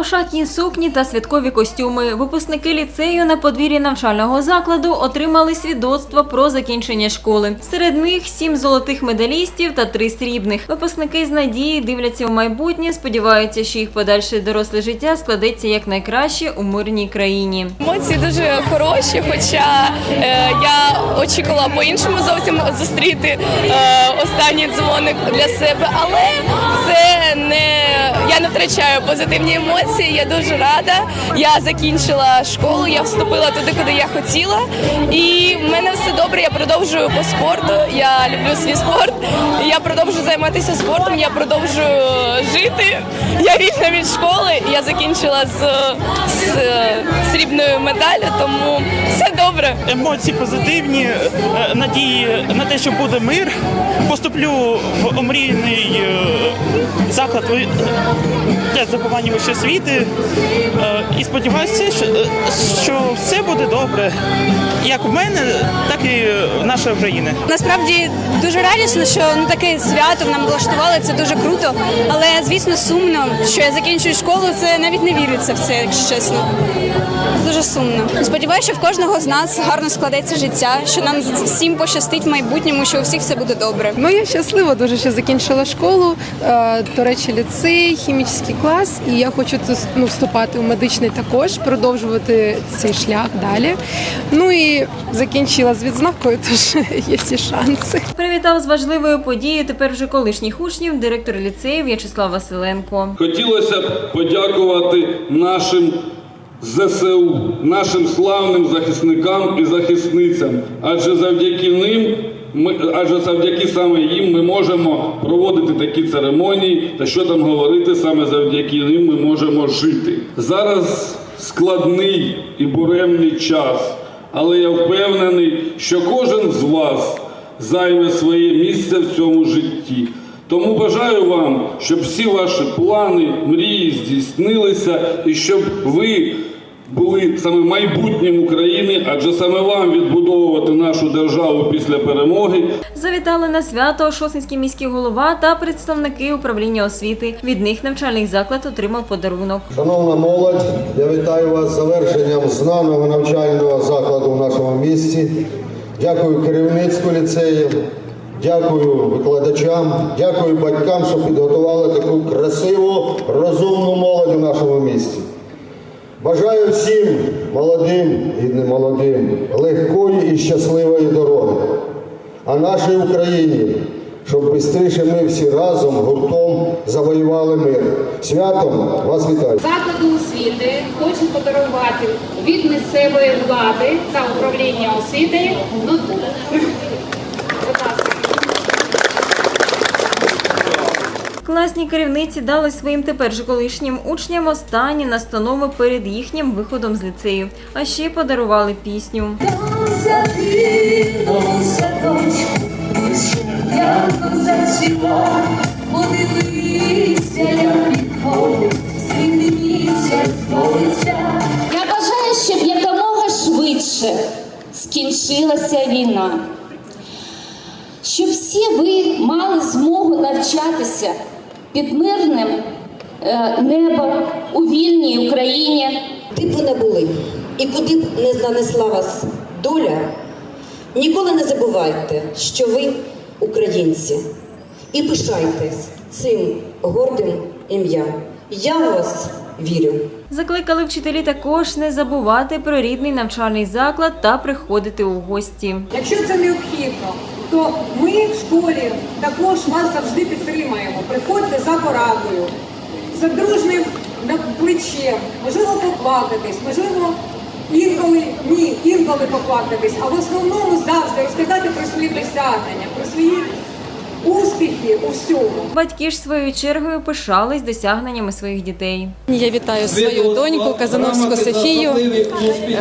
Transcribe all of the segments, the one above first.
Ошатні сукні та святкові костюми. Випускники ліцею на подвір'ї навчального закладу отримали свідоцтво про закінчення школи. Серед них сім золотих медалістів та три срібних. Випускники з надії дивляться у майбутнє, сподіваються, що їх подальше доросле життя складеться якнайкраще у мирній країні. Емоції дуже хороші, хоча е, я очікувала по-іншому зовсім зустріти е, останній дзвоник для себе, але це не я не втрачаю позитивні емоції. Я дуже рада. Я закінчила школу, я вступила туди, куди я хотіла, і в мене все добре. Я продовжую по спорту. Я люблю свій спорт. Я продовжую займатися спортом. Я продовжую жити. Я вільна від школи. Я закінчила з, з срібною медаллю, тому все добре. емоції позитивні, е, надії на те, що буде мир. Поступлю в омрійний е, заклад для здобування вищої освіти. Е, І сподіваюся, е, що все буде добре, як в мене, так і в нашої України. Насправді дуже радісно, що ну таке свято нам влаштували. Це дуже круто. Але звісно, сумно, що я закінчую школу. Це навіть не віриться в це, якщо чесно. Дуже сумно. Сподіваюся, що в кожного з нас гарно складеться життя, що нам всім пощастить в майбутньому, що у всіх все буде добре. Ну я щаслива дуже, що закінчила школу. Е, До речі, ліцей, хімічний клас, і я хочу ну, вступати у медичний також, продовжувати цей шлях далі. Ну і закінчила з відзнакою, тож є всі шанси. Привітав з важливою подією тепер вже колишніх учнів директор ліцею В'ячеслав Василенко. Хотілося б подякувати нашим ЗСУ, нашим славним захисникам і захисницям, адже завдяки ним. Ми, адже завдяки саме їм ми можемо проводити такі церемонії, та що там говорити, саме завдяки ним ми можемо жити. Зараз складний і буремний час, але я впевнений, що кожен з вас займе своє місце в цьому житті. Тому бажаю вам, щоб всі ваші плани, мрії здійснилися і щоб ви були саме майбутнім України, адже саме вам відбудовувати нашу державу після перемоги. Завітали на свято Шосинський міський голова та представники управління освіти. Від них навчальний заклад отримав подарунок. Шановна молодь, я вітаю вас з завершенням знаного навчального закладу в нашому місті. Дякую керівництву ліцею, дякую викладачам, дякую батькам, що підготували таку красиву, розумну молодь у нашому місті. Бажаю всім молодим і не молодим легкої і щасливої дороги. А нашій Україні, щоб швидше ми всі разом гуртом завоювали мир. Святом вас вітаю! Закладу освіти хочу подарувати від місцевої влади та управління освіти. Ну. Класні керівниці дали своїм тепер же колишнім учням останні настанови перед їхнім виходом з ліцею, а ще подарували пісню. Подивися, як підходить, столиця. Я бажаю, щоб якомога швидше скінчилася війна, щоб всі ви мали змогу навчатися під мирним е, небом у вільній Україні. Де б не були і куди б не занесла вас доля, ніколи не забувайте, що ви українці, і пишайтесь цим гордим ім'ям. Я в вас вірю. Закликали вчителі також не забувати про рідний навчальний заклад та приходити у гості. Якщо це необхідно, то ми в школі також вас завжди підтримаємо. Приходьте за порадою, за дружним на- плечем, можливо, поплакатись, можливо, інколи ні, інколи поплакатись, а в основному завжди розказати про свої досягнення, про свої успіхи у всьому. Батьки ж своєю чергою пишались досягненнями своїх дітей. Я вітаю свою доньку Казановську Софію.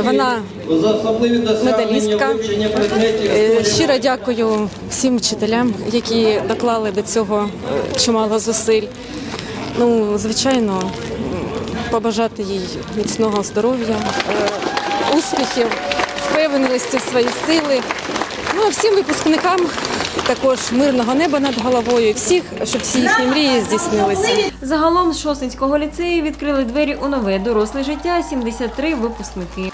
Вона медалістка. Е, Щиро дякую всім вчителям, які доклали до цього е, чимало зусиль. Ну, звичайно, побажати їй міцного здоров'я, е, успіхів, впевненості в свої сили. А всім випускникам також мирного неба над головою. Всіх, щоб всі їхні мрії здійснилися. Загалом з Шосинського ліцею відкрили двері у нове доросле життя 73 випускники.